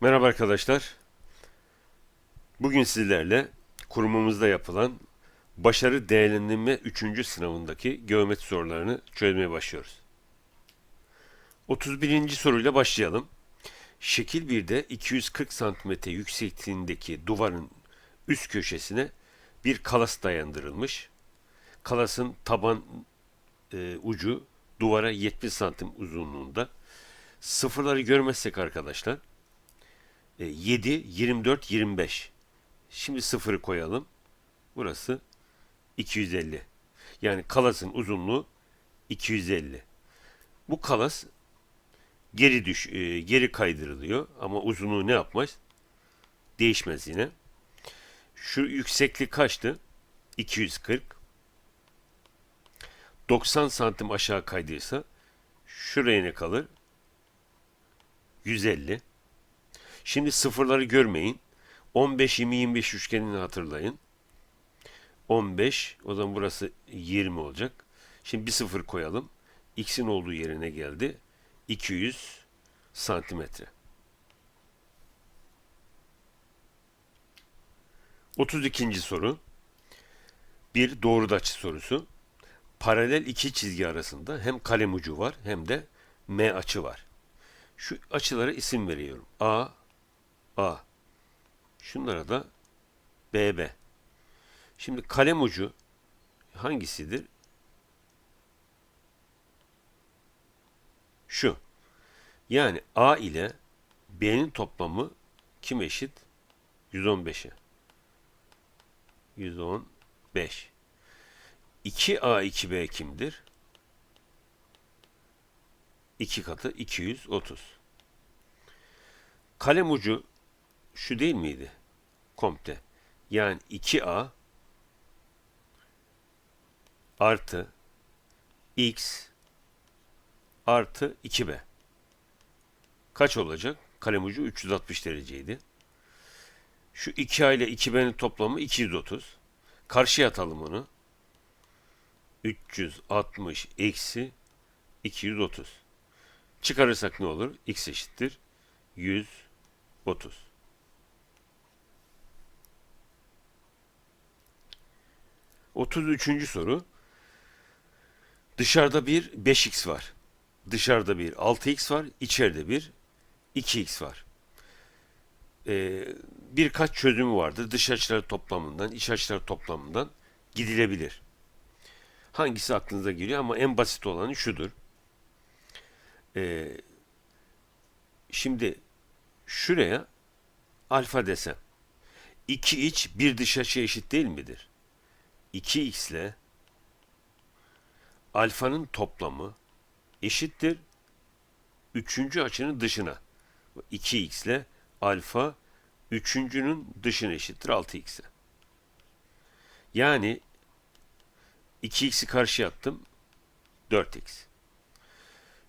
Merhaba arkadaşlar. Bugün sizlerle kurumumuzda yapılan başarı değerlendirme 3. sınavındaki geometri sorularını çözmeye başlıyoruz. 31. soruyla başlayalım. Şekil 1'de 240 cm yüksekliğindeki duvarın üst köşesine bir kalas dayandırılmış. Kalasın taban e, ucu duvara 70 santim uzunluğunda. Sıfırları görmezsek arkadaşlar 7, 24, 25. Şimdi sıfırı koyalım. Burası 250. Yani kalasın uzunluğu 250. Bu kalas geri düş e, geri kaydırılıyor ama uzunluğu ne yapmaz? Değişmez yine. Şu yükseklik kaçtı? 240. 90 santim aşağı kaydıysa şuraya ne kalır? 150. Şimdi sıfırları görmeyin. 15, 20, 25 üçgenini hatırlayın. 15, o zaman burası 20 olacak. Şimdi bir sıfır koyalım. X'in olduğu yerine geldi. 200 santimetre. 32. soru. Bir doğru açı sorusu. Paralel iki çizgi arasında hem kalem ucu var hem de M açı var. Şu açılara isim veriyorum. A, A. Şunlara da BB. Şimdi kalem ucu hangisidir? Şu. Yani A ile B'nin toplamı kim eşit? 115'e. 115. 2A 2B kimdir? 2 katı 230. Kalem ucu şu değil miydi? Komple. Yani 2A artı X artı 2B. Kaç olacak? Kalem ucu 360 dereceydi. Şu 2A ile 2B'nin toplamı 230. Karşıya atalım onu. 360 eksi 230. Çıkarırsak ne olur? X eşittir 130. Otuz üçüncü soru. Dışarıda bir 5x var. Dışarıda bir 6x var. içeride bir 2x var. Ee, birkaç çözümü vardır. Dış açılar toplamından, iç açılar toplamından gidilebilir. Hangisi aklınıza geliyor ama en basit olanı şudur. Ee, şimdi şuraya alfa desem 2 iç bir dış açı eşit değil midir? 2x ile alfanın toplamı eşittir üçüncü açının dışına. 2x ile alfa üçüncünün dışına eşittir 6x'e. Yani 2x'i karşıya attım 4x.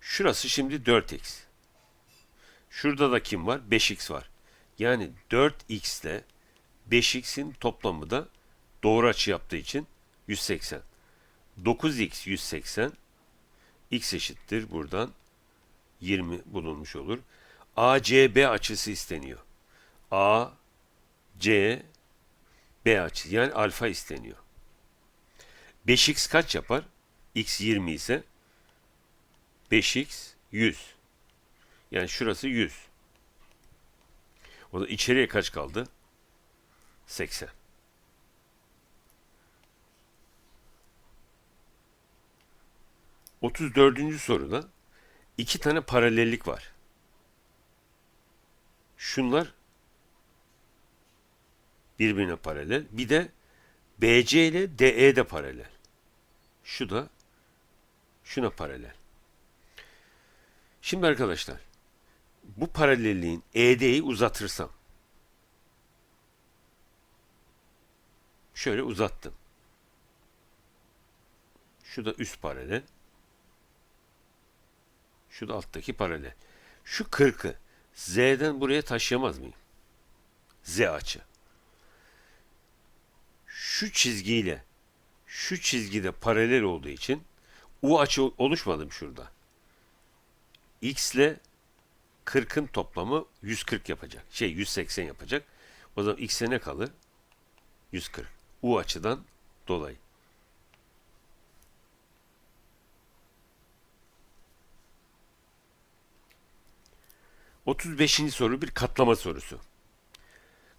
Şurası şimdi 4x. Şurada da kim var? 5x var. Yani 4x ile 5x'in toplamı da doğru açı yaptığı için 180. 9x 180 x eşittir buradan 20 bulunmuş olur. ACB açısı isteniyor. A C B açısı yani alfa isteniyor. 5x kaç yapar? x 20 ise 5x 100. Yani şurası 100. O da içeriye kaç kaldı? 80. Otuz dördüncü soruda iki tane paralellik var. Şunlar birbirine paralel. Bir de BC ile DE de paralel. Şu da şuna paralel. Şimdi arkadaşlar bu paralelliğin ED'yi uzatırsam şöyle uzattım. Şu da üst paralel. Şu da alttaki paralel. Şu 40'ı Z'den buraya taşıyamaz mıyım? Z açı. Şu çizgiyle şu çizgide paralel olduğu için U açı oluşmadı mı şurada? X ile 40'ın toplamı 140 yapacak. Şey 180 yapacak. O zaman x'e ne kalır? 140. U açıdan dolayı. Otuz beşinci soru bir katlama sorusu.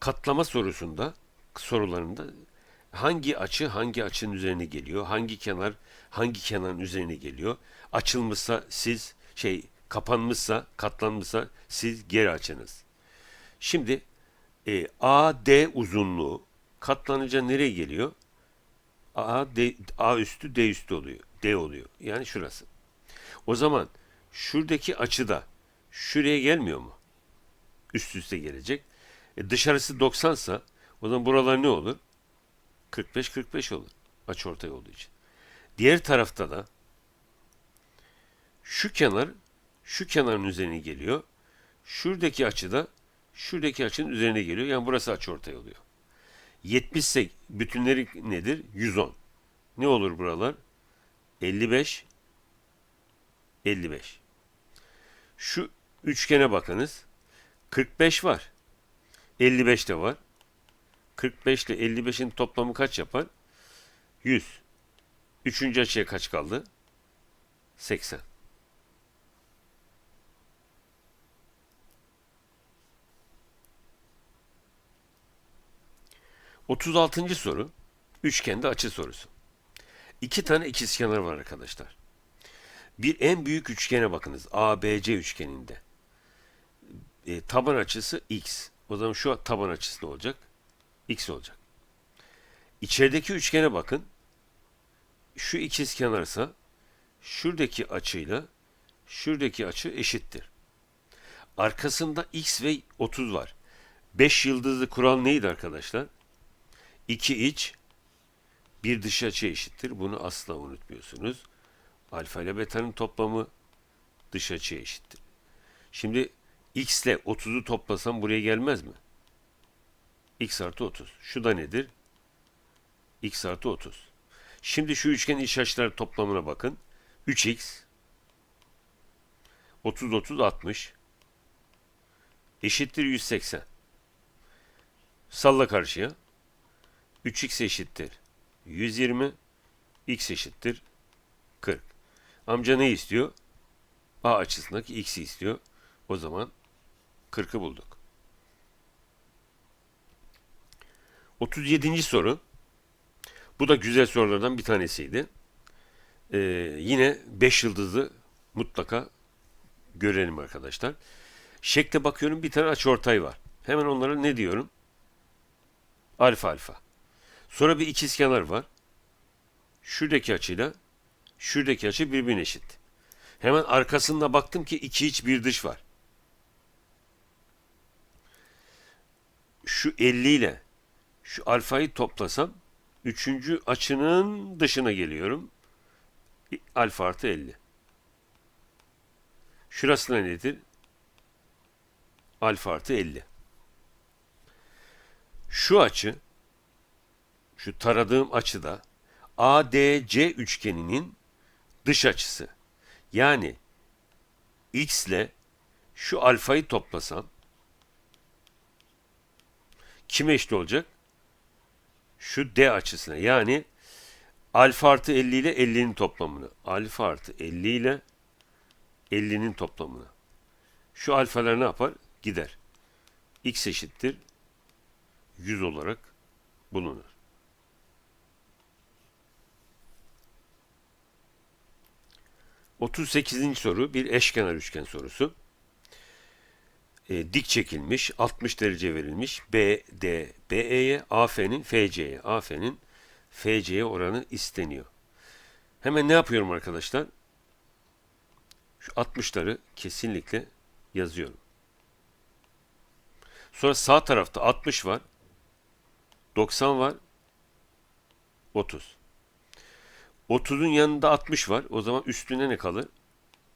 Katlama sorusunda sorularında hangi açı hangi açının üzerine geliyor? Hangi kenar hangi kenarın üzerine geliyor? Açılmışsa siz şey kapanmışsa katlanmışsa siz geri açınız. Şimdi e, AD uzunluğu katlanınca nereye geliyor? A, D, A üstü D üstü oluyor. D oluyor. Yani şurası. O zaman şuradaki açıda şuraya gelmiyor mu? Üst üste gelecek. E dışarısı 90 sa o zaman buralar ne olur? 45-45 olur. Açı ortay olduğu için. Diğer tarafta da şu kenar şu kenarın üzerine geliyor. Şuradaki açı da şuradaki açının üzerine geliyor. Yani burası açı ortay oluyor. 70 ise bütünleri nedir? 110. Ne olur buralar? 55 55. Şu üçgene bakınız. 45 var. 55 de var. 45 ile 55'in toplamı kaç yapar? 100. Üçüncü açıya kaç kaldı? 80. Otuz altıncı soru. Üçgende açı sorusu. İki tane ikizkenar var arkadaşlar. Bir en büyük üçgene bakınız. ABC üçgeninde. E, taban açısı x. O zaman şu taban açısı ne olacak? x olacak. İçerideki üçgene bakın. Şu ikiz kenarsa şuradaki açıyla şuradaki açı eşittir. Arkasında x ve 30 var. 5 yıldızlı kural neydi arkadaşlar? 2 iç bir dış açı eşittir. Bunu asla unutmuyorsunuz. Alfa ile beta'nın toplamı dış açıya eşittir. Şimdi x ile 30'u toplasam buraya gelmez mi? x artı 30. Şu da nedir? x artı 30. Şimdi şu üçgenin iç açıları toplamına bakın. 3x 30 30 60 eşittir 180. Salla karşıya. 3x eşittir 120 x eşittir 40. Amca ne istiyor? A açısındaki x'i istiyor. O zaman 40'ı bulduk. 37. soru. Bu da güzel sorulardan bir tanesiydi. Ee, yine 5 yıldızlı mutlaka görelim arkadaşlar. Şekle bakıyorum bir tane açıortay var. Hemen onlara ne diyorum? Alfa alfa. Sonra bir ikizkenar var. Şuradaki açıyla şuradaki açı birbirine eşit. Hemen arkasında baktım ki iki iç bir dış var. Şu 50 ile şu alfayı toplasam üçüncü açının dışına geliyorum. Alfa artı 50. Şurası da nedir? Alfa artı 50. Şu açı şu taradığım açıda ADC üçgeninin dış açısı. Yani x ile şu alfayı toplasam kime eşit olacak? Şu D açısına. Yani alfa artı 50 ile 50'nin toplamını. Alfa artı 50 ile 50'nin toplamını. Şu alfalar ne yapar? Gider. X eşittir 100 olarak bulunur. 38. soru bir eşkenar üçgen sorusu. E, dik çekilmiş, 60 derece verilmiş. BD BE'ye, AF'nin FC'ye, AF'nin FC'ye oranı isteniyor. Hemen ne yapıyorum arkadaşlar? Şu 60'ları kesinlikle yazıyorum. Sonra sağ tarafta 60 var. 90 var. 30. 30'un yanında 60 var. O zaman üstüne ne kalır?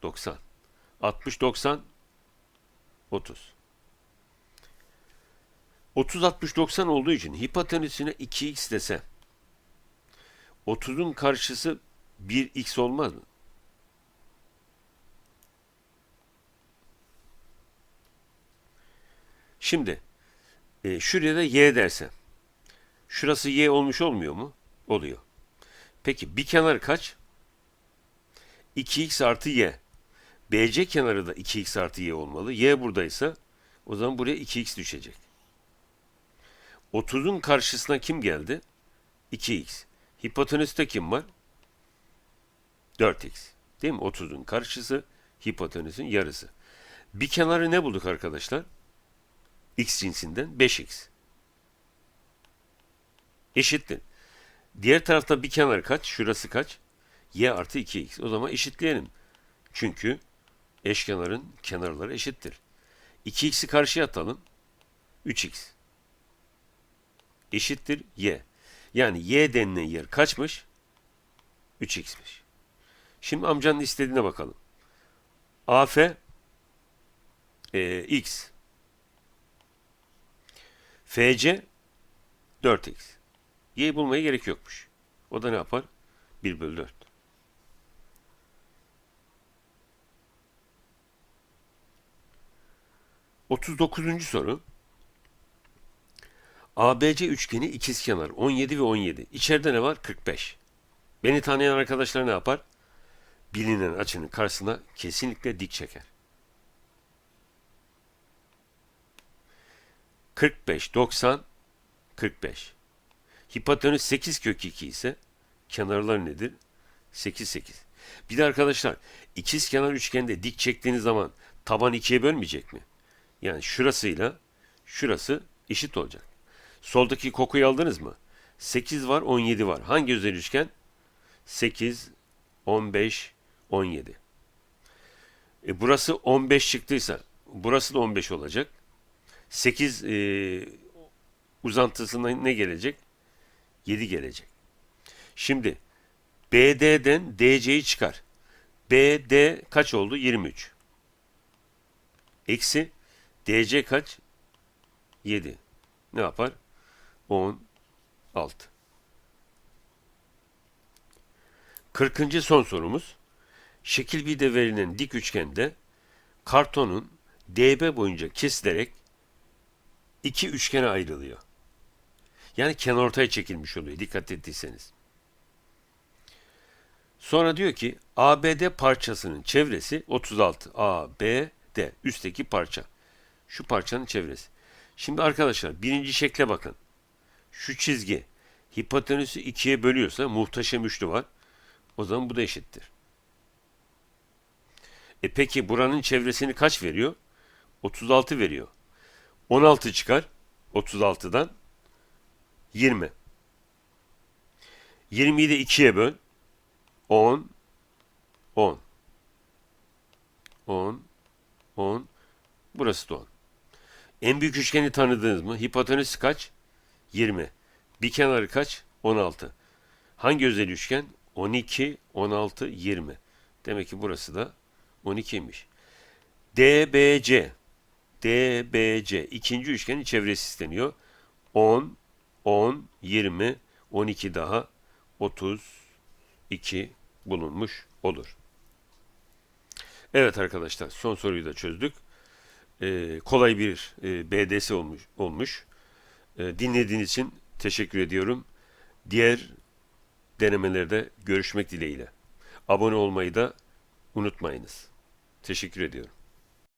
90. 60, 90, 30. 30, 60, 90 olduğu için hipotenüsüne 2x desem 30'un karşısı 1x olmaz mı? Şimdi e, şuraya da y dersem. Şurası y olmuş olmuyor mu? Oluyor. Peki bir kenar kaç? 2x artı y. BC kenarı da 2x artı y olmalı. Y buradaysa o zaman buraya 2x düşecek. 30'un karşısına kim geldi? 2x. Hipotenüste kim var? 4x. Değil mi? 30'un karşısı hipotenüsün yarısı. Bir kenarı ne bulduk arkadaşlar? x cinsinden 5x. Eşittir. Diğer tarafta bir kenar kaç? Şurası kaç? y artı 2x. O zaman eşitleyelim. Çünkü eşkenarın kenarları eşittir. 2x'i karşıya atalım. 3x. Eşittir y. Yani y denilen yer kaçmış? 3x'miş. Şimdi amcanın istediğine bakalım. AF e, x FC 4x. Y'yi bulmaya gerek yokmuş. O da ne yapar? 1 bölü 4. Otuz dokuzuncu soru. ABC üçgeni ikizkenar 17 ve 17. İçeride ne var? 45. Beni tanıyan arkadaşlar ne yapar? Bilinen açının karşısına kesinlikle dik çeker. 45, 90, 45. Hipotenüs 8 kök 2 ise kenarlar nedir? 8, 8. Bir de arkadaşlar ikiz kenar üçgende dik çektiğiniz zaman taban ikiye bölmeyecek mi? Yani şurasıyla şurası eşit olacak. Soldaki kokuyu aldınız mı? 8 var, 17 var. Hangi özel üçgen? 8, 15, 17. E burası 15 çıktıysa burası da 15 olacak. 8 e, uzantısına ne gelecek? 7 gelecek. Şimdi BD'den DC'yi çıkar. BD kaç oldu? 23. Eksi DC kaç? 7. Ne yapar? 16. 40. son sorumuz. Şekil 1'de verilen dik üçgende kartonun DB boyunca kesilerek iki üçgene ayrılıyor. Yani kenarortaya çekilmiş oluyor dikkat ettiyseniz. Sonra diyor ki ABD parçasının çevresi 36. ABD üstteki parça. Şu parçanın çevresi. Şimdi arkadaşlar birinci şekle bakın. Şu çizgi hipotenüsü ikiye bölüyorsa muhteşem üçlü var. O zaman bu da eşittir. E peki buranın çevresini kaç veriyor? 36 veriyor. 16 çıkar 36'dan 20. 20'yi de 2'ye böl. 10 10 10 10 Burası da 10. En büyük üçgeni tanıdınız mı? Hipotenüs kaç? 20. Bir kenarı kaç? 16. Hangi özel üçgen? 12, 16, 20. Demek ki burası da 12'ymiş. DBC DBC ikinci üçgenin çevresi isteniyor. 10, 10, 20, 12 daha 32 bulunmuş olur. Evet arkadaşlar son soruyu da çözdük. Ee, kolay bir e, BDS olmuş. olmuş. Ee, dinlediğiniz için teşekkür ediyorum. Diğer denemelerde görüşmek dileğiyle. Abone olmayı da unutmayınız. Teşekkür ediyorum.